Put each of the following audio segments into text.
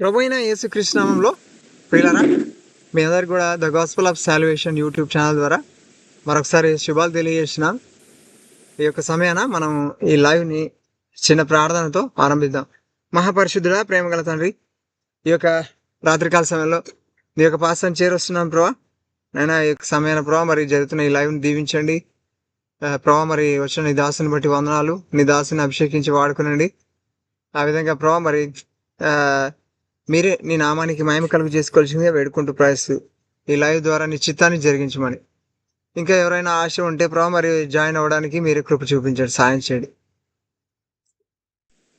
ప్రభు యేసు యేసుక్రీస్తు నామంలో ప్రియులరా మీ అందరు కూడా the gospel of salvation YouTube channel ద్వారా మరొకసారి శుభాలు తెలియజేసినాం ఈ యొక్క సమయాన మనం ఈ లైవ్ని చిన్న ప్రార్థనతో ఆరంభిద్దాం. మహాపరిశుద్ధుడా ప్రేమగల తండ్రి ఈ యొక్క రాత్రికాల సమయంలో నీ యొక్క పాస్తాన్ని చేరొస్తున్నాను ప్రభా. నేను ఈ యొక్క సమయాన ప్రభా మరి జరుగుతున్న ఈ లైవ్ని దీవించండి. ప్రభా మరి వచ్చిన నీ దాసుని బట్టి వందనాలు. నీ దాసుని అభిషేకించి వాడుకునండి. ఆ విధంగా ప్రభా మరి మీరే నీ నామానికి మహిమ కలుగు చేసుకోవాల్సిందిగా వేడుకుంటూ ప్రయత్నిస్తూ ఈ లైవ్ ద్వారా నీ చిత్తాన్ని జరిగించమని. ఇంకా ఎవరైనా ఆశ ఉంటే ప్రభా మరి జాయిన్ అవ్వడానికి మీరే కృప చూపించండి సాయం చేయండి.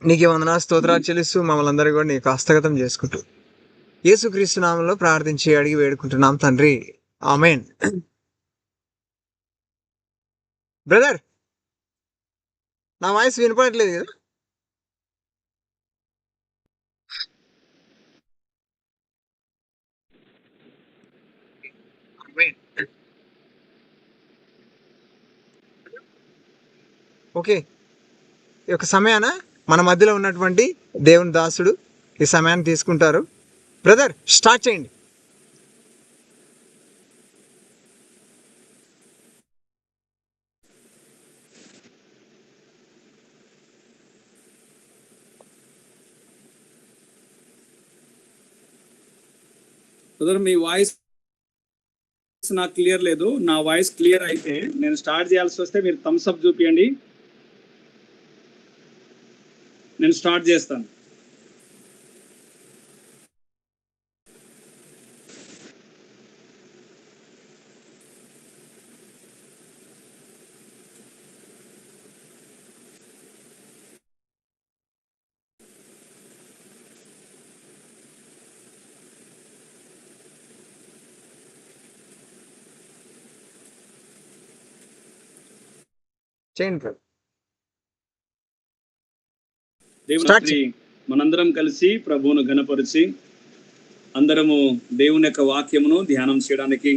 నీకు వందనా స్తోత్రాలు చెల్లిస్తూ మమ్మల్ని అందరూ కూడా నీకు హస్తగతం చేసుకుంటూ. యేసుక్రీస్తు నామంలో ప్రార్థించి అడిగి వేడుకుంటున్నాం తండ్రి. ఆమెన్. బ్రదర్ నా వాయిస్ వినపడట్లేదు కదా? ఓకే. ఈ యొక్క సమయాన మన మధ్యలో ఉన్నటువంటి దేవుని దాసుడు ఈ సమయాన్ని తీసుకుంటారు. బ్రదర్ స్టార్ట్ చేయండి. బ్రదర్ మీ వాయిస్ నాకు క్లియర్ లేదు. నా వాయిస్ క్లియర్ అయితే నేను స్టార్ట్ చేయాల్సి వస్తే మీరు థమ్స్అప్ అప్ నేను స్టార్ట్ చేస్తాను. చేయండి దేవుని మనందరం కలిసి ప్రభువును గణపరిచి అందరము దేవుని యొక్క వాక్యమును ధ్యానం చేయడానికి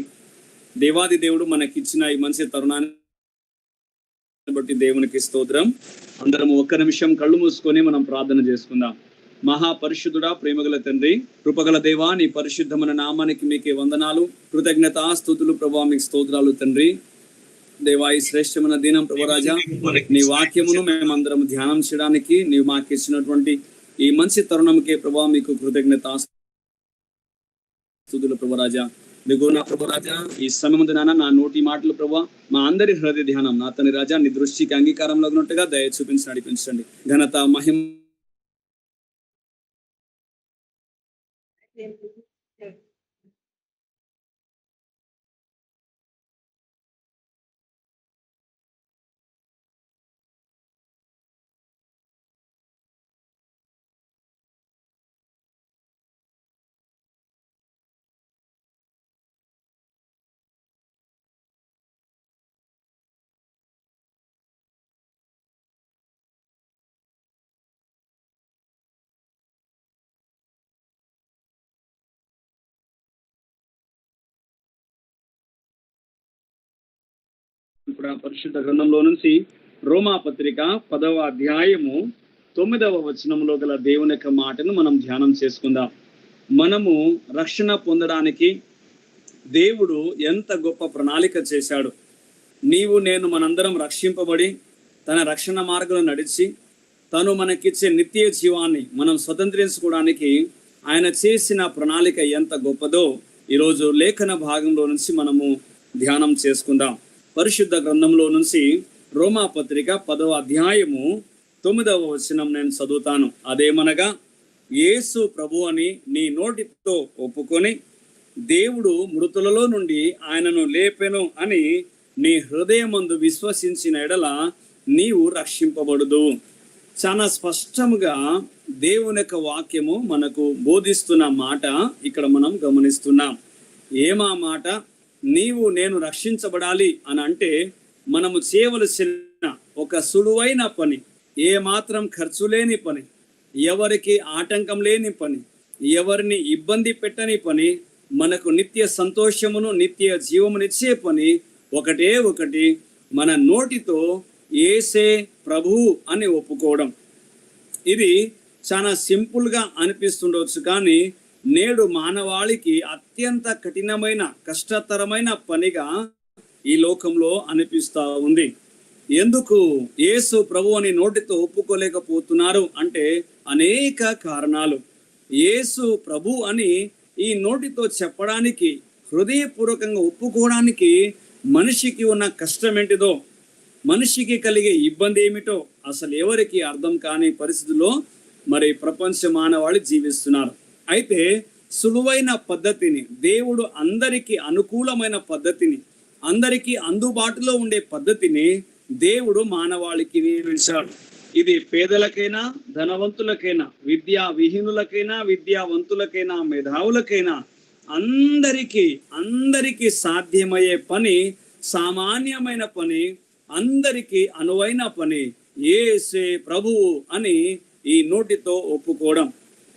దేవాది దేవుడు మనకిచ్చిన ఈ మంచి తరుణాన్ని బట్టి దేవునికి స్తోత్రం. అందరం ఒక్క నిమిషం కళ్ళు మూసుకొని మనం ప్రార్థన చేసుకుందాం. మహాపరిశుద్ధుడా ప్రేమగల తండ్రి కృపగల దేవా నీ పరిశుద్ధమైన నామానికి మీకే వందనాలు కృతజ్ఞత స్థుతులు ప్రభా మీకు స్తోత్రాలు తండ్రి. దేవా ఈ శ్రేష్టమైన దినం ప్రభురాజా నీ వాక్యమును మేమందరం ధ్యానం చేయడానికి నీవు మాకు ఇచ్చినటువంటి ఈ మంచి తరుణంకే ప్రభా మీకు కృతజ్ఞత స్థుతులు ప్రభరాజా. దిగువ నా ప్రభురాజా ఈ సమయం నాన్న నా నోటి మాటలు ప్రభా మా అందరి హృదయ ధ్యానం నా తని రాజా నీ దృష్టికి అంగీకారంలో ఉన్నట్టుగా దయ చూపించి నడిపించండి. ఘనత మహిమ. పరిశుద్ధ గ్రంథంలో నుంచి రోమా పత్రిక పదవ అధ్యాయము తొమ్మిదవ వచనంలో గల దేవుని యొక్క మాటను మనం ధ్యానం చేసుకుందాం. మనము రక్షణ పొందడానికి దేవుడు ఎంత గొప్ప ప్రణాళిక చేశాడు. నీవు నేను మనందరం రక్షింపబడి తన రక్షణ మార్గంలో నడిచి తను మనకిచ్చే నిత్య జీవాన్ని మనం స్వతంత్రించుకోవడానికి ఆయన చేసిన ప్రణాళిక ఎంత గొప్పదో ఈరోజు లేఖన భాగంలో నుంచి మనము ధ్యానం చేసుకుందాం. పరిశుద్ధ గ్రంథంలో నుంచి రోమా పత్రిక పదవ అధ్యాయము తొమ్మిదవ వచనం నేను చదువుతాను. అదేమనగా యేసు ప్రభు అని నీ నోటితో ఒప్పుకొని దేవుడు మృతులలో నుండి ఆయనను లేపెను అని నీ హృదయమందు విశ్వసించిన ఎడల నీవు రక్షింపబడదు. చాలా స్పష్టముగా దేవుని యొక్క వాక్యము మనకు బోధిస్తున్న మాట ఇక్కడ మనం గమనిస్తున్నాం. ఏమా మాట? నీవు నేను రక్షించబడాలి అని అంటే మనము చేయవలసిన ఒక సులువైన పని ఏ మాత్రం ఖర్చు లేని పని ఎవరికి ఆటంకం లేని పని ఎవరిని ఇబ్బంది పెట్టని పని మనకు నిత్య సంతోషమును నిత్య జీవమునిచ్చే పని ఒకటే ఒకటి మన నోటితో ఏసే ప్రభు అని ఒప్పుకోవడం. ఇది చాలా సింపుల్గా అనిపిస్తుండవచ్చు కానీ నేడు మానవాళికి అత్యంత కఠినమైన కష్టతరమైన పనిగా ఈ లోకంలో అనిపిస్తా ఉంది. ఎందుకు యేసు ప్రభు అని నోటితో ఒప్పుకోలేకపోతున్నారు అంటే అనేక కారణాలు. యేసు ప్రభు అని ఈ నోటితో చెప్పడానికి హృదయపూర్వకంగా ఒప్పుకోవడానికి మనిషికి ఉన్న కష్టం ఏంటిదో మనిషికి కలిగే ఇబ్బంది ఏమిటో అసలు ఎవరికి అర్థం కాని పరిస్థితిలో మరి ప్రపంచ మానవాళి జీవిస్తున్నారు. అయితే సులువైన పద్ధతిని దేవుడు అందరికీ అనుకూలమైన పద్ధతిని అందరికీ అందుబాటులో ఉండే పద్ధతిని దేవుడు మానవాళికి నియమించాడు. ఇది పేదలకైనా ధనవంతులకైనా విద్యా విహీనులకైనా విద్యావంతులకైనా మేధావులకైనా అందరికీ అందరికీ సాధ్యమయ్యే పని సామాన్యమైన పని అందరికీ అనువైన పని ఏసే ప్రభువు అని ఈ నోటితో ఒప్పుకోవడం.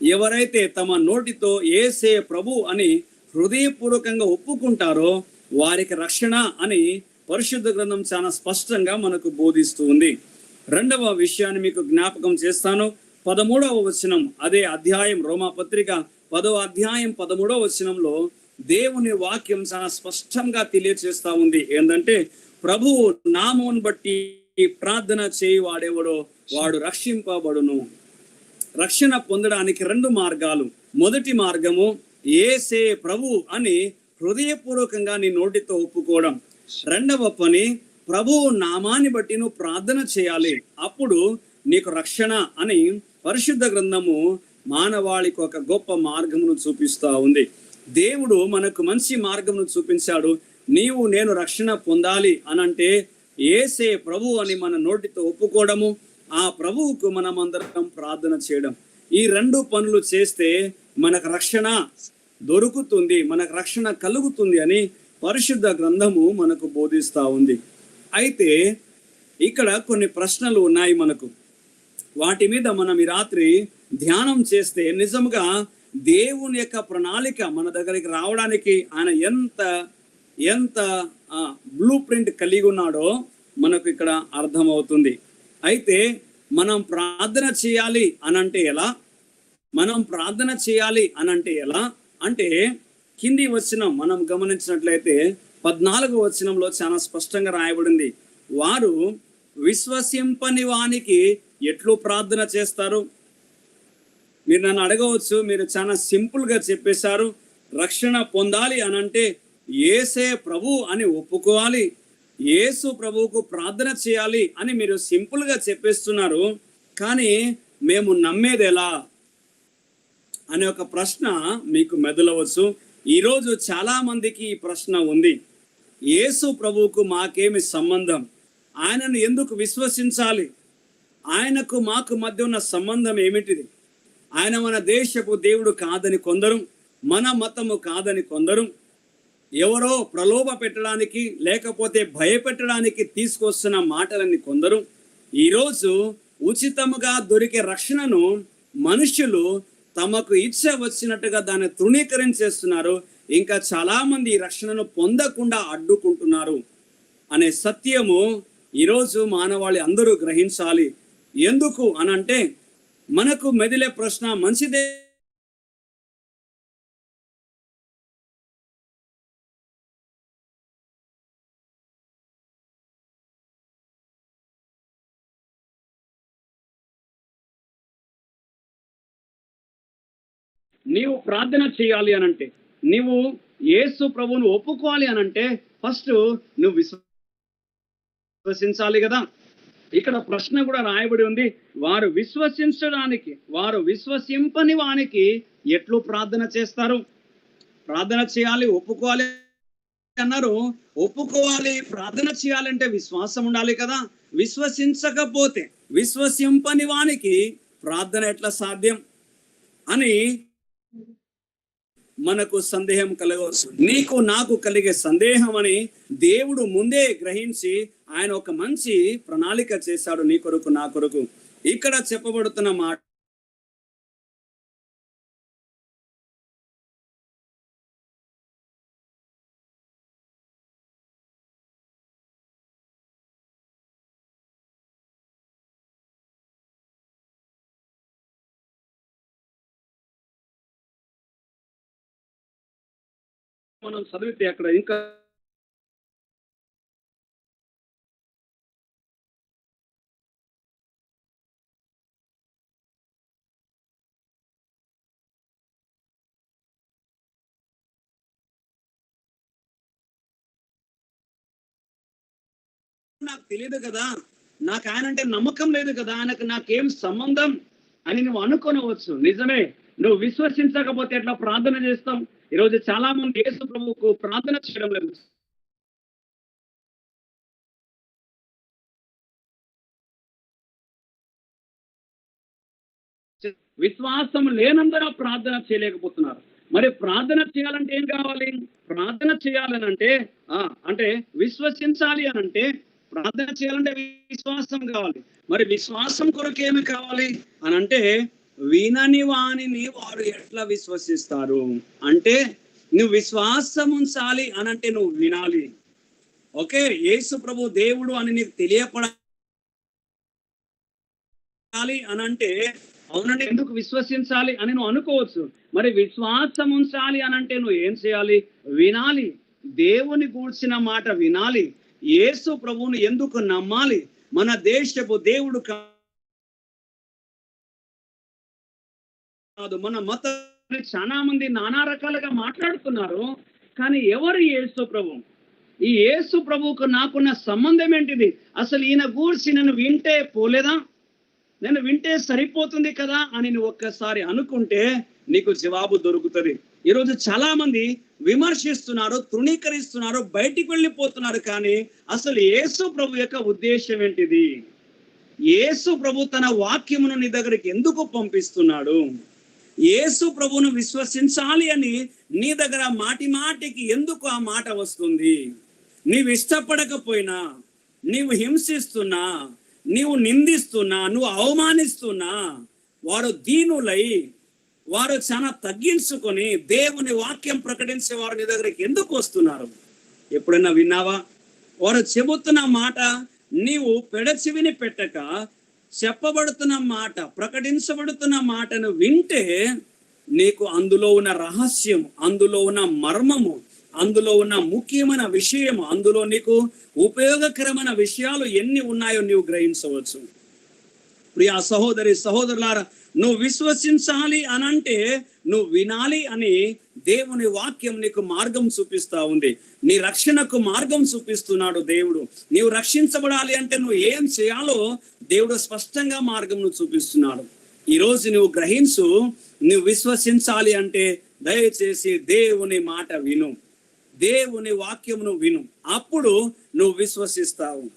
ఎవరైతే తమ నోటితో ఏసే ప్రభు అని హృదయపూర్వకంగా ఒప్పుకుంటారో వారికి రక్షణ అని పరిశుద్ధ గ్రంథం చాలా స్పష్టంగా మనకు బోధిస్తూ ఉంది. రెండవ విషయాన్ని మీకు జ్ఞాపకం చేస్తాను. పదమూడవ వచనం అదే అధ్యాయం రోమాపత్రిక పదవ అధ్యాయం పదమూడవ వచనంలో దేవుని వాక్యం చాలా స్పష్టంగా తెలియచేస్తా ఉంది. ఏంటంటే ప్రభువు నామమును బట్టి ప్రార్థన చేయి వాడేవాడో వాడు రక్షింపబడును. రక్షణ పొందడానికి రెండు మార్గాలు. మొదటి మార్గము ఏసే ప్రభు అని హృదయపూర్వకంగా నీ నోటితో ఒప్పుకోవడం. రెండవ పని ప్రభువు నామాన్ని బట్టి నువ్వు ప్రార్థన చేయాలి. అప్పుడు నీకు రక్షణ అని పరిశుద్ధ గ్రంథము మానవాళికి ఒక గొప్ప మార్గమును చూపిస్తూ ఉంది. దేవుడు మనకు మంచి మార్గమును చూపించాడు. నీవు నేను రక్షణ పొందాలి అనంటే ఏసే ప్రభు అని మన నోటితో ఒప్పుకోవడము. ఆ ప్రభువుకు మనం అందరం ప్రార్థన చేయడం. ఈ రెండు పనులు చేస్తే మనకు రక్షణ దొరుకుతుంది మనకు రక్షణ కలుగుతుంది అని పరిశుద్ధ గ్రంథము మనకు బోధిస్తూ ఉంది. అయితే ఇక్కడ కొన్ని ప్రశ్నలు ఉన్నాయి మనకు. వాటి మీద మనం ఈ రాత్రి ధ్యానం చేస్తే నిజంగా దేవుని యొక్క ప్రణాళిక మన దగ్గరికి రావడానికి ఆయన ఎంత ఎంత బ్లూ ప్రింట్ కలిగి ఉన్నాడో మనకు ఇక్కడ అర్థమవుతుంది. అయితే మనం ప్రార్థన చేయాలి అనంటే ఎలా? మనం ప్రార్థన చేయాలి అనంటే ఎలా? అంటే కింది వచనం మనం గమనించినట్లయితే పద్నాలుగు వచనంలో చాలా స్పష్టంగా రాయబడింది. వారు విశ్వసింపని వానికి ఎట్లు ప్రార్థన చేస్తారు? మీరు నన్ను అడగవచ్చు మీరు చాలా సింపుల్గా చెప్పేశారు. రక్షణ పొందాలి అనంటే ఏసే ప్రభు అని ఒప్పుకోవాలి. యేసు ప్రభువుకు ప్రార్థన చేయాలి అని మీరు సింపుల్గా చెప్పేస్తున్నారు. కానీ మేము నమ్మేది ఎలా? అనే ఒక ప్రశ్న మీకు మెదలవచ్చు. ఈరోజు చాలా మందికి ఈ ప్రశ్న ఉంది. యేసు ప్రభువుకు మాకేమి సంబంధం? ఆయనను ఎందుకు విశ్వసించాలి? ఆయనకు మాకు మధ్య ఉన్న సంబంధం ఏమిటిది? ఆయన మన దేశపు దేవుడు కాదని కొందరు మన మతము కాదని కొందరు ఎవరో ప్రలోభ పెట్టడానికి లేకపోతే భయపెట్టడానికి తీసుకొస్తున్న మాటలని కొందరు. ఈరోజు ఉచితముగా దొరికే రక్షణను మనుషులు తమకు ఇచ్చ వచ్చినట్టుగా దాన్ని తృణీకరించేస్తున్నారు ఇంకా చాలామంది ఈ రక్షణను పొందకుండా అడ్డుకుంటున్నారు అనే సత్యము ఈరోజు మానవాళి అందరూ గ్రహించాలి. ఎందుకు అనంటే మనకు మెదిలే ప్రశ్న మంచిదే నీవు ప్రార్థన చేయాలి అనంటే నీవు యేసు ప్రభువును ఒప్పుకోవాలి అనంటే ఫస్ట్ నువ్వు విశ్వసించాలి కదా. ఇక్కడ ప్రశ్న కూడా రాయబడి ఉంది. వారు విశ్వసించడానికి వారు విశ్వసింపని వానికి ఎట్లు ప్రార్థన చేస్తారు? ప్రార్థన చేయాలి ఒప్పుకోవాలి అన్నారు. ఒప్పుకోవాలి ప్రార్థన చేయాలంటే విశ్వాసం ఉండాలి కదా. విశ్వసించకపోతే విశ్వసింపని వానికి ప్రార్థన ఎట్లా సాధ్యం? అని మనకు సందేహం కలగవచ్చు. నీకు నాకు కలిగే సందేహం అని దేవుడు ముందే గ్రహించి ఆయన ఒక మంచి ప్రణాళిక చేశాడు నీ కొరకు నా కొరకు. ఇక్కడ చెప్పబడుతున్న మాట మనం చదివితే అక్కడ ఇంకా నాకు తెలియదు కదా. నాకు ఆయన అంటే నమ్మకం లేదు కదా. ఆయనకు నాకేం సంబంధం అని నువ్వు అనుకోనవచ్చు. నిజమే. నువ్వు విశ్వసించకపోతే ఎట్లా ప్రార్థన చేస్తాం? ఈరోజు చాలా మంది యేసు ప్రభువుకు ప్రార్థన చేయడం లేదు. విశ్వాసం లేనందరూ ప్రార్థన చేయలేకపోతున్నారు. మరి ప్రార్థన చేయాలంటే ఏం కావాలి? ప్రార్థన చేయాలని అంటే ఆ అంటే విశ్వసించాలి అని అంటే ప్రార్థన చేయాలంటే విశ్వాసం కావాలి. మరి విశ్వాసం కొరకు ఏమి కావాలి? అని అంటే వినని వాణిని వారు ఎట్లా విశ్వసిస్తారు? అంటే నువ్వు విశ్వాసం ఉంచాలి అని అంటే నువ్వు వినాలి. ఓకే? యేసు ప్రభు దేవుడు అని నీకు తెలియపడాలి అని అంటే అవునండి ఎందుకు విశ్వసించాలి అని నువ్వు అనుకోవచ్చు. మరి విశ్వాసం ఉంచాలి అని అంటే నువ్వు ఏం చేయాలి? వినాలి. దేవుని గూడ్చిన మాట వినాలి. యేసు ప్రభువును ఎందుకు నమ్మాలి? మన దేశపు దేవుడు కాదు. మన మత చాలా మంది నానా రకాలుగా మాట్లాడుతున్నారు కానీ ఎవరు యేసు ప్రభు? ఈ యేసు ప్రభువుకు నాకున్న సంబంధం ఏంటిది? అసలు ఈయన గూర్చి నన్ను వింటే పోలేదా? నేను వింటే సరిపోతుంది కదా అని నువ్వు ఒక్కసారి అనుకుంటే నీకు జవాబు దొరుకుతుంది. ఈరోజు చాలా మంది విమర్శిస్తున్నారు తృణీకరిస్తున్నారు బయటికి వెళ్ళిపోతున్నారు కానీ అసలు యేసు ప్రభు యొక్క ఉద్దేశం ఏంటిది? యేసు ప్రభు తన వాక్యమును నీ దగ్గరికి ఎందుకు పంపిస్తున్నాడు? యేసు ప్రభును విశ్వసించాలి అని నీ దగ్గర మాటి మాటికి ఎందుకు ఆ మాట వస్తుంది? నీవు ఇష్టపడకపోయినా నీవు హింసిస్తున్నా నీవు నిందిస్తున్నా నువ్వు అవమానిస్తున్నా వారు దీనులై వారు చాలా తగ్గించుకొని దేవుని వాక్యం ప్రకటించే వారు నీ దగ్గరికి ఎందుకు వస్తున్నారు? ఎప్పుడైనా విన్నావా? వారు చెబుతున్న మాట నీవు పెడచివిని పెట్టక చెప్పబడుతున్న మాట ప్రకటించబడుతున్న మాటను వింటే నీకు అందులో ఉన్న రహస్యం అందులో ఉన్న మర్మము అందులో ఉన్న ముఖ్యమైన విషయం అందులో నీకు ఉపయోగకరమైన విషయాలు ఎన్ని ఉన్నాయో నీవు గ్రహించవచ్చు. ప్రియా సహోదరి సహోదరులారా నువ్వు విశ్వసించాలి అని అంటే నువ్వు వినాలి అని దేవుని వాక్యం నీకు మార్గం చూపిస్తా ఉంది. నీ రక్షణకు మార్గం చూపిస్తున్నాడు దేవుడు. నీవు రక్షించబడాలి అంటే నువ్వు ఏం చేయాలో దేవుడు స్పష్టంగా మార్గం చూపిస్తున్నాడు. ఈ రోజు నువ్వు గ్రహించు నువ్వు విశ్వసించాలి అంటే దయచేసి దేవుని మాట విను. దేవుని వాక్యమును విను. అప్పుడు నువ్వు విశ్వసిస్తావు.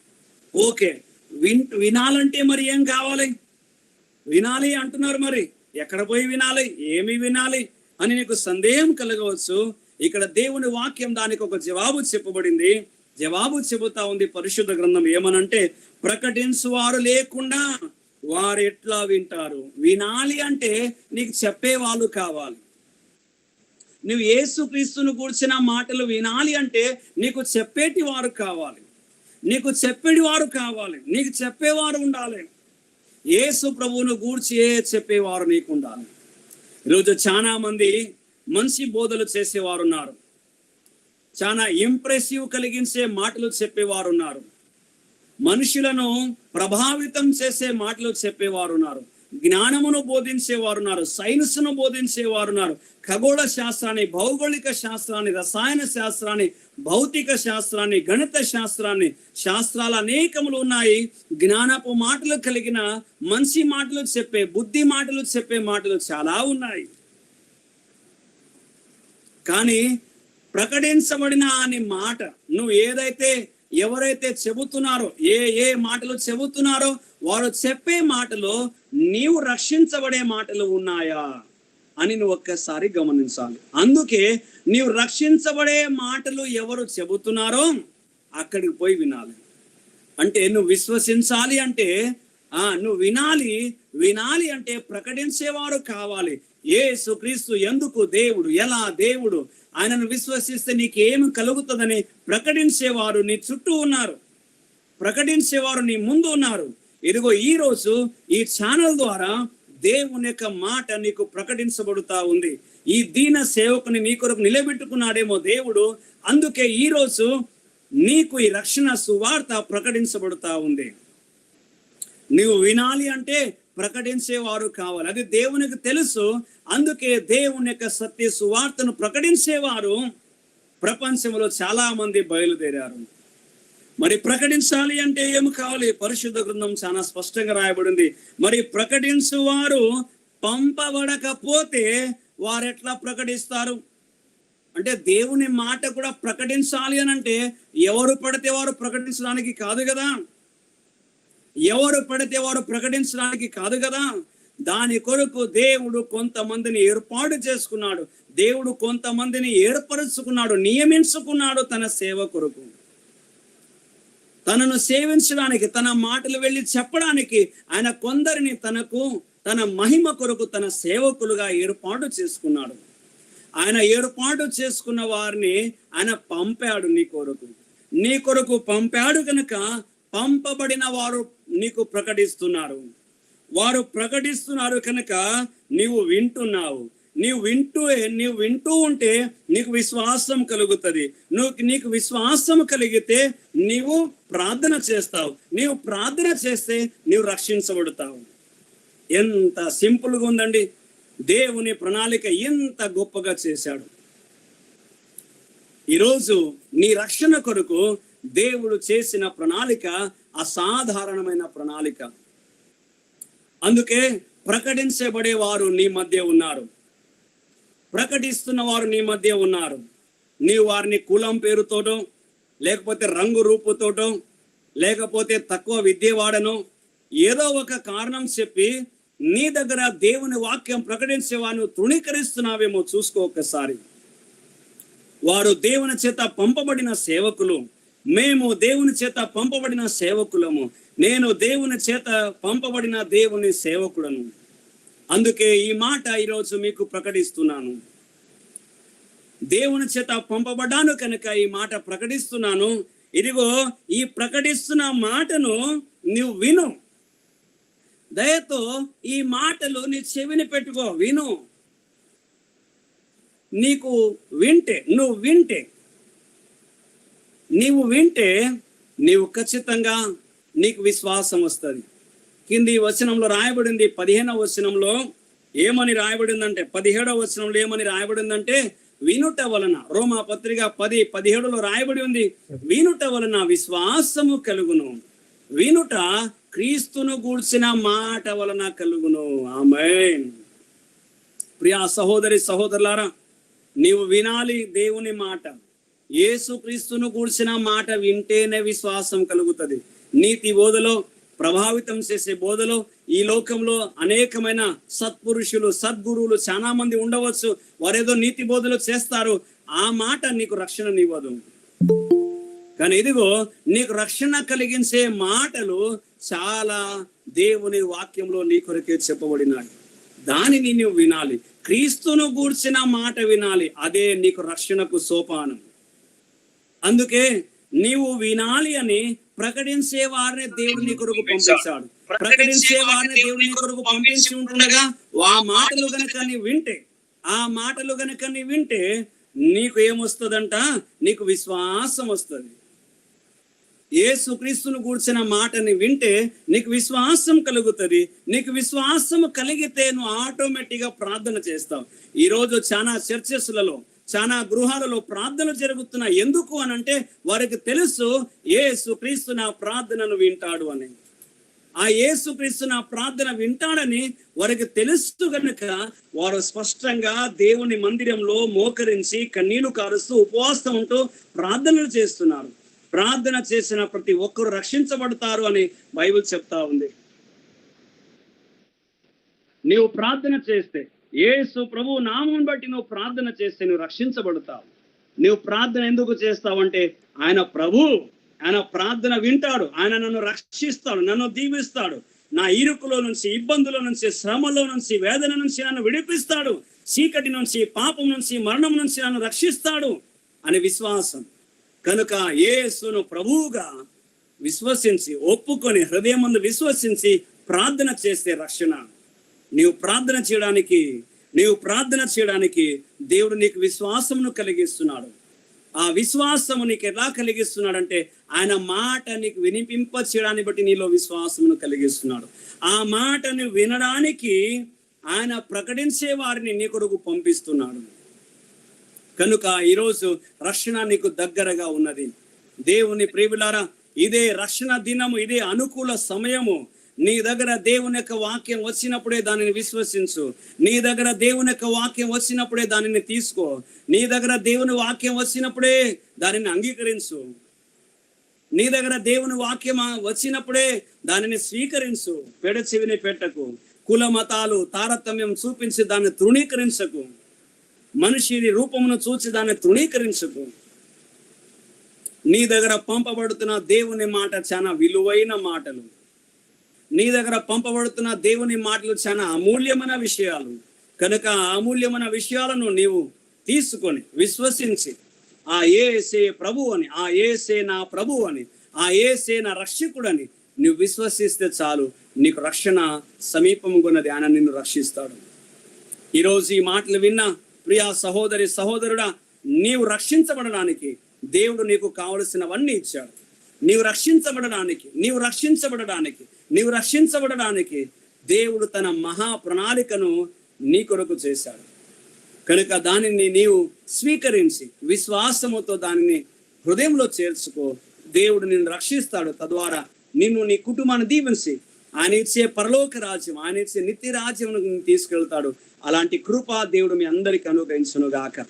ఓకే. విన్ వినాలంటే మరి ఏం కావాలి? వినాలి అంటున్నారు మరి. ఎక్కడ పోయి వినాలి? ఏమి వినాలి? అని నీకు సందేహం కలగవచ్చు. ఇక్కడ దేవుని వాక్యం దానికి ఒక జవాబు చెప్పబడింది. జవాబు చెబుతా ఉంది పరిశుద్ధ గ్రంథం ఏమనంటే ప్రకటించువారు లేకుండా వారు ఎట్లా వింటారు? వినాలి అంటే నీకు చెప్పేవాళ్ళు కావాలి. నువ్వు యేసుక్రీస్తును కూర్చిన మాటలు వినాలి అంటే నీకు చెప్పేటి వారు కావాలి. నీకు చెప్పేటి వారు కావాలి. నీకు చెప్పేవారు ఉండాలి. యేసు ప్రభువును గూర్చి చెప్పేవారు నీకు ఉండాలి ఈరోజు చాలా మంది మంచి బోధలు చేసేవారు ఉన్నారు చాలా ఇంప్రెసివ్ కలిగించే మాటలు చెప్పేవారు ఉన్నారు మనుషులను ప్రభావితం చేసే మాటలు చెప్పేవారు ఉన్నారు జ్ఞానమును బోధించేవారు ఉన్నారు సైన్స్ను బోధించేవారు ఉన్నారు ఖగోళ శాస్త్రాన్ని భౌగోళిక శాస్త్రాన్ని రసాయన శాస్త్రాన్ని భౌతిక శాస్త్రాన్ని గణిత శాస్త్రాన్ని శాస్త్రాలు అనేకములు ఉన్నాయి. జ్ఞానపు మాటలు కలిగిన మంచి మాటలు చెప్పే బుద్ధి మాటలు చెప్పే మాటలు చాలా ఉన్నాయి. కానీ ప్రకటించబడిన అనే మాట నువ్వు ఏదైతే ఎవరైతే చెబుతున్నారో ఏ ఏ మాటలు చెబుతున్నారో వారు చెప్పే మాటలో నీవు రక్షించబడే మాటలు ఉన్నాయా? అని నువ్వు ఒక్కసారి గమనించాలి. అందుకే నీవు రక్షించబడే మాటలు ఎవరు చెబుతున్నారో అక్కడికి పోయి వినాలి. అంటే నువ్వు విశ్వసించాలి అంటే ఆ నువ్వు వినాలి వినాలి అంటే ప్రకటించేవారు కావాలి. ఏసు క్రీస్తు ఎందుకు దేవుడు? ఎలా దేవుడు? ఆయనను విశ్వసిస్తే నీకేమి కలుగుతుందని ప్రకటించేవారు నీ చుట్టూ ఉన్నారు. ప్రకటించేవారు నీ ముందు ఉన్నారు. ఇదిగో ఈ రోజు ఈ ఛానల్ ద్వారా దేవుని యొక్క మాట నీకు ప్రకటించబడుతా ఉంది. ఈ దీన సేవకుని నీ కొరకు నిలబెట్టుకున్నాడేమో దేవుడు. అందుకే ఈరోజు నీకు ఈ రక్షణ సువార్త ప్రకటించబడుతా ఉంది. నీవు వినాలి అంటే ప్రకటించేవారు కావాలి. అది దేవునికి తెలుసు. అందుకే దేవుని యొక్క సత్య సువార్తను ప్రకటించేవారు ప్రపంచంలో చాలా మంది బయలుదేరారు. మరి ప్రకటించాలి అంటే ఏమి కావాలి? పరిశుద్ధ గ్రంథం చాలా స్పష్టంగా రాయబడింది. మరి ప్రకటించువారు పంపబడకపోతే వారు ఎట్లా ప్రకటిస్తారు? అంటే దేవుని మాట కూడా ప్రకటించాలి అని అంటే ఎవరు పడితే వారు ప్రకటించడానికి కాదు కదా. ఎవరు పడితే వారు ప్రకటించడానికి కాదు కదా. దాని కొరకు దేవుడు కొంతమందిని ఏర్పాటు చేసుకున్నాడు. దేవుడు కొంతమందిని ఏర్పరుచుకున్నాడు నియమించుకున్నాడు తన సేవ కొరకు. తనను సేవించడానికి తన మాటలు వెళ్ళి చెప్పడానికి ఆయన కొందరిని తనకు తన మహిమ కొరకు తన సేవకులుగా ఏర్పాటు చేసుకున్నాడు. ఆయన ఏర్పాటు చేసుకున్న వారిని ఆయన పంపాడు నీ కొరకు. నీ కొరకు పంపాడు కనుక పంపబడిన వారు నీకు ప్రకటిస్తున్నారు. వారు ప్రకటిస్తున్నారు కనుక నీవు వింటున్నావు. నీవు వింటూ నీవు వింటూ ఉంటే నీకు విశ్వాసం కలుగుతుంది. నువ్వు నీకు విశ్వాసం కలిగితే నీవు ప్రార్థన చేస్తావు. నీవు ప్రార్థన చేస్తే నీవు రక్షించబడతావు. ఎంత సింపుల్గా ఉందండి. దేవుని ప్రణాళిక ఎంత గొప్పగా చేశాడు. ఈరోజు నీ రక్షణ కొరకు దేవుడు చేసిన ప్రణాళిక అసాధారణమైన ప్రణాళిక. అందుకే ప్రకటించబడే వారు నీ మధ్య ఉన్నారు. ప్రకటిస్తున్న వారు నీ మధ్య ఉన్నారు. నీ వారిని కులం పేరుతోటో లేకపోతే రంగు రూపుతోటో లేకపోతే తక్కువ విద్య వాడను ఏదో ఒక కారణం చెప్పి నీ దగ్గర దేవుని వాక్యం ప్రకటించే వారిని తృణీకరిస్తున్నావేమో చూసుకో ఒక్కసారి వారు దేవుని చేత పంపబడిన సేవకులు మేము దేవుని చేత పంపబడిన సేవకులము. నేను దేవుని చేత పంపబడిన దేవుని సేవకుడను. అందుకే ఈ మాట ఈరోజు మీకు ప్రకటిస్తున్నాను. దేవుని చేత పంపబడ్డాను కనుక ఈ మాట ప్రకటిస్తున్నాను. ఇదిగో ఈ ప్రకటిస్తున్న మాటను నువ్వు విను. దయతో ఈ మాటలు నీ చెవిని పెట్టుకో విను. నీకు వింటే నువ్వు వింటే. నీవు వింటే నీవు ఖచ్చితంగా నీకు విశ్వాసం వస్తుంది. కింది వచనంలో రాయబడింది పదిహేనవ వచనంలో ఏమని రాయబడిందంటే పదిహేడవ వచనంలో ఏమని రాయబడిందంటే వినుట వలన. రోమా పత్రిక పది పదిహేడులో రాయబడి ఉంది వినుట వలన విశ్వాసము కలుగును. వినుట క్రీస్తును గూడ్చిన మాట వలన కలుగును. ఆమె ప్రియా సహోదరి సహోదరులారా నీవు వినాలి దేవుని మాట. యేసు క్రీస్తును గూడ్చిన మాట వింటేనే విశ్వాసం కలుగుతుంది. నీతి బోధలో ప్రభావితం చేసే బోధలో ఈ లోకంలో అనేకమైన సత్పురుషులు సద్గురువులు చాలా మంది ఉండవచ్చు. వారేదో నీతి బోధలు చేస్తారు. ఆ మాట నీకు రక్షణనివ్వదు కానీ ఇదిగో నీకు రక్షణ కలిగించే మాటలు చాలా దేవుని వాక్యంలో నీ కొరకే చెప్పబడినాయి. దానిని నువ్వు వినాలి. క్రీస్తును గూర్చిన మాట వినాలి. అదే నీకు రక్షణకు సోపానం. అందుకే నీవు వినాలి అని ప్రకటించే వారిని దేవుడు నీ కొరకు పంపించాడు. ప్రకటించే వారిని దేవుడు నీ కొరకు పంపించి ఉంటుండగా ఆ మాటలు గనక నీ వింటే ఆ మాటలు గనక నీ వింటే నీకు ఏమొస్తుందంట? నీకు విశ్వాసం వస్తుంది. యేసు క్రీస్తును కూర్చిన మాటని వింటే నీకు విశ్వాసం కలుగుతుంది. నీకు విశ్వాసం కలిగితే నువ్వు ఆటోమేటిక్గా ప్రార్థన చేస్తావు. ఈ రోజు చాలా చర్చెస్లలో చాలా గృహాలలో ప్రార్థనలు జరుగుతున్న ఎందుకు అని అంటే వారికి తెలుసు ఏసు క్రీస్తు నా ప్రార్థనను వింటాడు అని ఆ ఏసు క్రీస్తు నా ప్రార్థన వింటాడని వారికి తెలుసు గనుక వారు స్పష్టంగా దేవుని మందిరంలో మోకరించి కన్నీళ్ళు కారుస్తూ ఉపవాసం ఉంటూ ప్రార్థనలు చేస్తున్నారు. ప్రార్థన చేసిన ప్రతి ఒక్కరు రక్షించబడతారు అని బైబిల్ చెప్తా ఉంది. నీవు ప్రార్థన చేస్తే ఏసు ప్రభు నామం బట్టి నువ్వు ప్రార్థన చేస్తే నువ్వు రక్షించబడతావు. నువ్వు ప్రార్థన ఎందుకు చేస్తావంటే ఆయన ప్రభు ఆయన ప్రార్థన వింటాడు. ఆయన నన్ను రక్షిస్తాడు నన్ను దీవిస్తాడు. నా ఇరుకులో నుంచి ఇబ్బందుల నుంచి శ్రమలో నుంచి వేదన నుంచి నన్ను విడిపిస్తాడు. చీకటి నుంచి పాపం నుంచి మరణం నుంచి నన్ను రక్షిస్తాడు అనే విశ్వాసం. కనుక ఏసును ప్రభువుగా విశ్వసించి ఒప్పుకొని హృదయం ముందు విశ్వసించి ప్రార్థన చేస్తే రక్షణ. నీవు ప్రార్థన చేయడానికి నీవు ప్రార్థన చేయడానికి దేవుడు నీకు విశ్వాసమును కలిగిస్తున్నాడు. ఆ విశ్వాసము నీకు ఎలా కలిగిస్తున్నాడంటే ఆయన మాట నీకు వినిపింప చేయడాన్ని బట్టి నీలో విశ్వాసమును కలిగిస్తున్నాడు. ఆ మాటను వినడానికి ఆయన ప్రకటించే వారిని నీ కొరకు పంపిస్తున్నాడు. కనుక ఈరోజు రక్షణ నీకు దగ్గరగా ఉన్నది. దేవుని ప్రేమిలారా ఇదే రక్షణ దినము ఇదే అనుకూల సమయము. నీ దగ్గర దేవుని యొక్క వాక్యం వచ్చినప్పుడే దానిని విశ్వసించు. నీ దగ్గర దేవుని యొక్క వాక్యం వచ్చినప్పుడే దానిని తీసుకో. నీ దగ్గర దేవుని వాక్యం వచ్చినప్పుడే దానిని అంగీకరించు. నీ దగ్గర దేవుని వాక్యం వచ్చినప్పుడే దానిని స్వీకరించు. పెడ చెవిని పెట్టకు. కుల మతాలు తారతమ్యం చూపించి దాన్ని తృణీకరించకు. మనిషి రూపమును చూసి దాన్ని తృణీకరించకు. నీ దగ్గర పంపబడుతున్న దేవుని మాట చాలా విలువైన మాటలు. నీ దగ్గర పంపబడుతున్న దేవుని మాటలు చాలా అమూల్యమైన విషయాలు. కనుక అమూల్యమైన విషయాలను నీవు తీసుకొని విశ్వసించి ఆ ఏసే ప్రభు అని ఆ ఏసే నా ప్రభు అని ఆ ఏసే నా రక్షకుడని నువ్వు విశ్వసిస్తే చాలు. నీకు రక్షణ సమీపముకున్నది ఆయన నిన్ను రక్షిస్తాడు. ఈరోజు ఈ మాటలు విన్న ప్రియా సహోదరి సహోదరుడా నీవు రక్షించబడడానికి దేవుడు నీకు కావలసినవన్నీ ఇచ్చాడు. నీవు రక్షించబడడానికి నీవు రక్షించబడడానికి నీవు రక్షించబడడానికి దేవుడు తన మహా ప్రణాళికను నీ కొరకు చేశాడు. కనుక దానిని నీవు స్వీకరించి విశ్వాసముతో దానిని హృదయంలో చేర్చుకో. దేవుడు నిన్ను రక్షిస్తాడు. తద్వారా నిన్ను నీ కుటుంబాన్ని దీవించి ఆయన ఇచ్చే పరలోక రాజ్యం ఆయన ఇచ్చే నిత్య రాజ్యం తీసుకెళ్తాడు. అలాంటి కృప దేవుడు మీ అందరికి అనుగ్రహించును గాక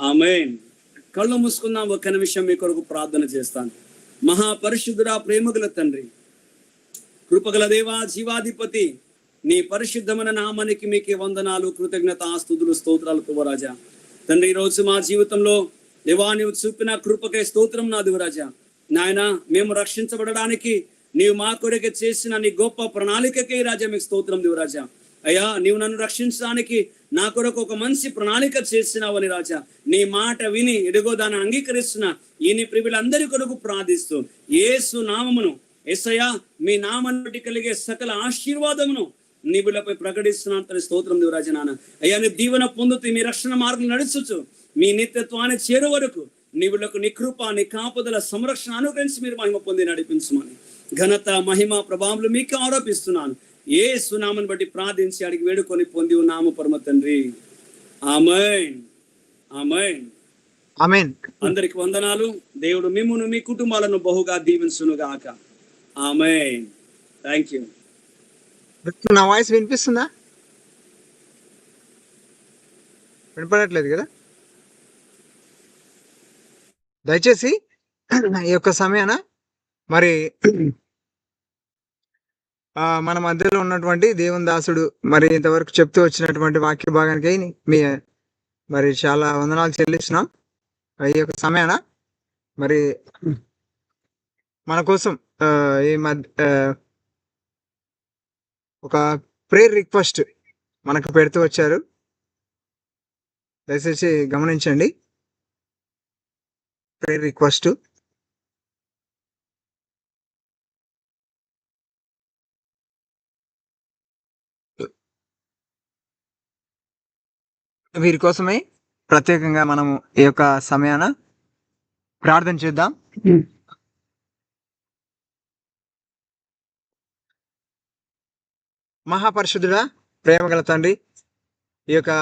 ఆమె కళ్ళు మూసుకుందాం. ఒక్క నిమిషం మీ కొరకు ప్రార్థన చేస్తాను. మహాపరిశుద్ధుడా ప్రేమగుల తండ్రి కృపగల దేవా జీవాధిపతి నీ పరిశుద్ధమైన నామానికి మీకే వందనాలు కృతజ్ఞత ఆస్తుతులు స్తోత్రాలు రాజా తండ్రి ఈరోజు రోజు మా జీవితంలో దేవా నీవు చూపిన కృపకే స్తోత్రం నా దివరాజా నాయన మేము రక్షించబడడానికి నీవు మా కొరకు చేసిన నీ గొప్ప ప్రణాళికకే రాజా మీకు స్తోత్రం దివరాజా అయ్యా నీవు నన్ను రక్షించడానికి నా కొరకు ఒక మంచి ప్రణాళిక చేసినావని రాజా. నీ మాట విని ఎడుగో దాన్ని అంగీకరిస్తున్న ఈ నీ ప్రియులందరి కొరకు ప్రార్థిస్తూ ఏసు నామమును ఎస్సయ్యా మీ నామాన్ని బట్టి కలిగే సకల ఆశీర్వాదమును నీ బిడ్డపై ప్రకటిస్తున్నాను తన స్తోత్రం దేవరాజ నాన్న. అయ్యా నీ దీవెన పొందుతూ మీ రక్షణ మార్గం నడుచుచు. మీ నిత్యత్వాన్ని చేరు వరకు నీ బిడ్డకు నీ కృప నీ కాపుదల సంరక్షణ అనుగ్రహించి మీరు మహిమ పొంది నడిపించమని. ఘనత మహిమ ప్రభావం మీకు ఆరోపిస్తున్నాను. ఏ సునామని బట్టి ప్రార్థించి అడిగి వేడుకొని పొంది ఉన్నాము పరమ తండ్రి. ఆమెన్. ఆమెన్. ఆమెన్. అందరికి వందనాలు. దేవుడు మిమ్మును మీ కుటుంబాలను బహుగా దీవించును థ్యాంక్ యూ నా వాయిస్ వినిపిస్తుందా? వినపడట్లేదు కదా? దయచేసి ఈ యొక్క సమయాన మరి మన మధ్యలో ఉన్నటువంటి దేవుని దాసుడు మరి ఇంతవరకు చెప్తూ వచ్చినటువంటి వాక్య భాగానికి మీ మరి చాలా వందనాలు చెల్లిస్తున్నాం. ఈ యొక్క సమయాన మరి మన కోసం ఈ మధ్య ఒక ప్రేయర్ రిక్వెస్ట్ మనకు పెడుతూ వచ్చారు. దయచేసి గమనించండి. ప్రేయర్ రిక్వెస్ట్ వీరి కోసమే ప్రత్యేకంగా మనము ఈ యొక్క సమయాన ప్రార్థన చేద్దాం. Hmm. మహాపరిశుద్ధుడా ప్రేమగల తండ్రి ఈ యొక్క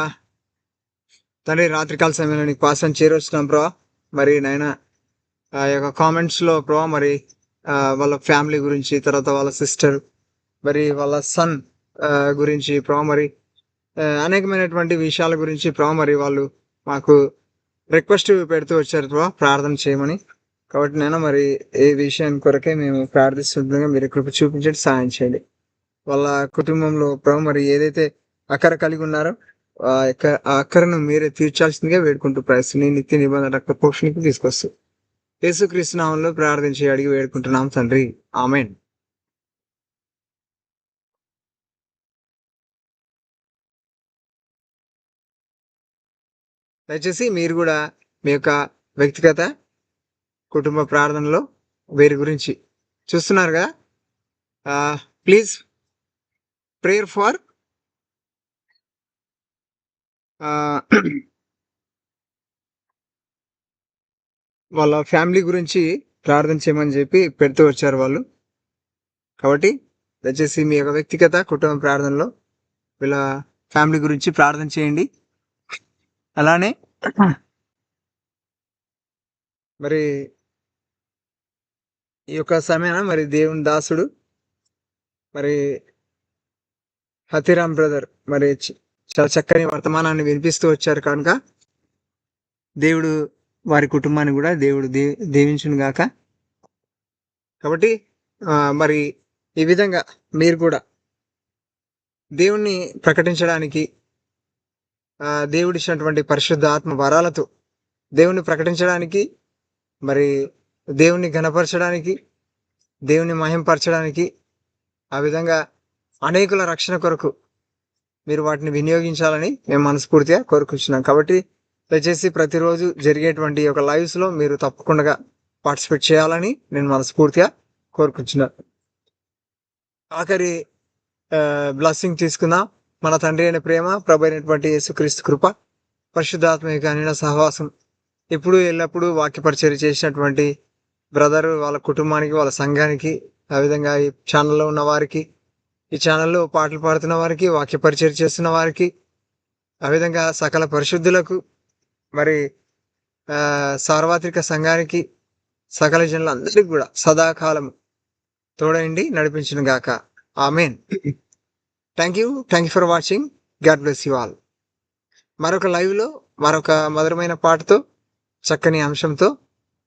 తండ్రి రాత్రికాల సమయంలో నీకు పాసం చేరొస్తున్నాం ప్రభా. మరి నాయన ఆ యొక్క కామెంట్స్లో ప్రో ప్రభా మరి వాళ్ళ ఫ్యామిలీ గురించి తర్వాత వాళ్ళ సిస్టర్ మరి వాళ్ళ సన్ గురించి ప్రభా మరి అనేకమైనటువంటి విషయాల గురించి ప్రభా మరి వాళ్ళు మాకు రిక్వెస్ట్ పెడుతూ వచ్చారు ప్రభా ప్రార్థన చేయమని. కాబట్టి నేను మరి ఏ విషయం కొరకే మేము ప్రార్థిస్తుండగా మీరు కృప చూపించండి సాయం చేయండి. వాళ్ళ కుటుంబంలో ప్రభు మరి ఏదైతే అక్కర కలిగి ఉన్నారో ఆ ఆ అక్కరను మీరే తీర్చాల్సిందిగా వేడుకుంటూ ప్రయత్ని నిత్య నిబంధన రక్త పోషణకి తీసుకొస్తూ యేసుక్రీస్తునామంలో ప్రార్థించి అడిగి వేడుకుంటున్నాం తండ్రి. ఆమెన్. దయచేసి మీరు కూడా మీ యొక్క వ్యక్తిగత కుటుంబ ప్రార్థనలో వీరి గురించి చూస్తున్నారు కదా? Please prayer for? వాళ్ళ ఫ్యామిలీ గురించి ప్రార్థన చేయమని చెప్పి పెడుతూ వచ్చారు వాళ్ళు. కాబట్టి దయచేసి మీ యొక్క వ్యక్తిగత కుటుంబ ప్రార్థనలో వీళ్ళ ఫ్యామిలీ గురించి ప్రార్థన చేయండి. అలానే మరి ఈ యొక్క సమయాన మరి దేవుని దాసుడు మరి హతిరామ్ బ్రదర్. మరి చ- చాలా చక్కని వర్తమానాన్ని వినిపిస్తూ వచ్చారు కనుక దేవుడు వారి కుటుంబాన్ని కూడా దేవుడు దే దీవించును గాక. కాబట్టి మరి ఈ విధంగా మీరు కూడా దేవుణ్ణి ప్రకటించడానికి దేవుడిచ్చినటువంటి పరిశుద్ధ ఆత్మ వరాలతో దేవుణ్ణి ప్రకటించడానికి మరి దేవుణ్ణి ఘనపరచడానికి దేవుని మహింపరచడానికి ఆ విధంగా అనేకుల రక్షణ కొరకు మీరు వాటిని వినియోగించాలని మేము మనస్ఫూర్తిగా కోరుకుంటున్నాం. కాబట్టి దయచేసి ప్రతిరోజు జరిగేటువంటి ఒక యొక్క మీరు తప్పకుండా పార్టిసిపేట్ చేయాలని నేను మనస్ఫూర్తిగా కోరుకుంటున్నాను. ఆఖరి బ్లస్సింగ్ తీసుకుందాం. మన తండ్రి అయిన ప్రేమ ప్రభు అయినటువంటి యేసుక్రీస్తు కృప పరిశుద్ధాత్మ యొక్క అనిన సహవాసం ఇప్పుడు ఎల్లప్పుడూ వాక్యపరిచర్ చేసినటువంటి బ్రదర్ వాళ్ళ కుటుంబానికి వాళ్ళ సంఘానికి ఆ విధంగా ఈ ఛానల్లో ఉన్న వారికి ఈ ఛానల్లో పాటలు పాడుతున్న వారికి వాక్య పరిచయం చేస్తున్న వారికి ఆ విధంగా సకల పరిశుద్ధులకు మరి సార్వత్రిక సంఘానికి సకల జనులందరికీ కూడా సదాకాలం తోడండి నడిపించిన గాక. Amen. Thank you thank you for watching God bless you all మరొక లైవ్లో మరొక మధురమైన పాటతో చక్కని అంశంతో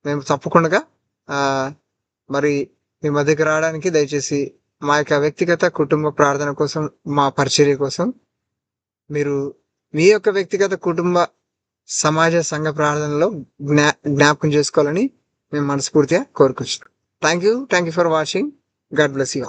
మేము తప్పకుండా మరి మీ మధ్యకి రావడానికి దయచేసి మా యొక్క వ్యక్తిగత కుటుంబ ప్రార్థన కోసం మా పరిచర్య కోసం మీరు మీ యొక్క వ్యక్తిగత కుటుంబ సమాజ సంఘ ప్రార్థనలో జ్ఞా జ్ఞాపకం చేసుకోవాలని మేము మనస్ఫూర్తిగా కోరుకుంటున్నాం. Thank you thank you for watching God bless you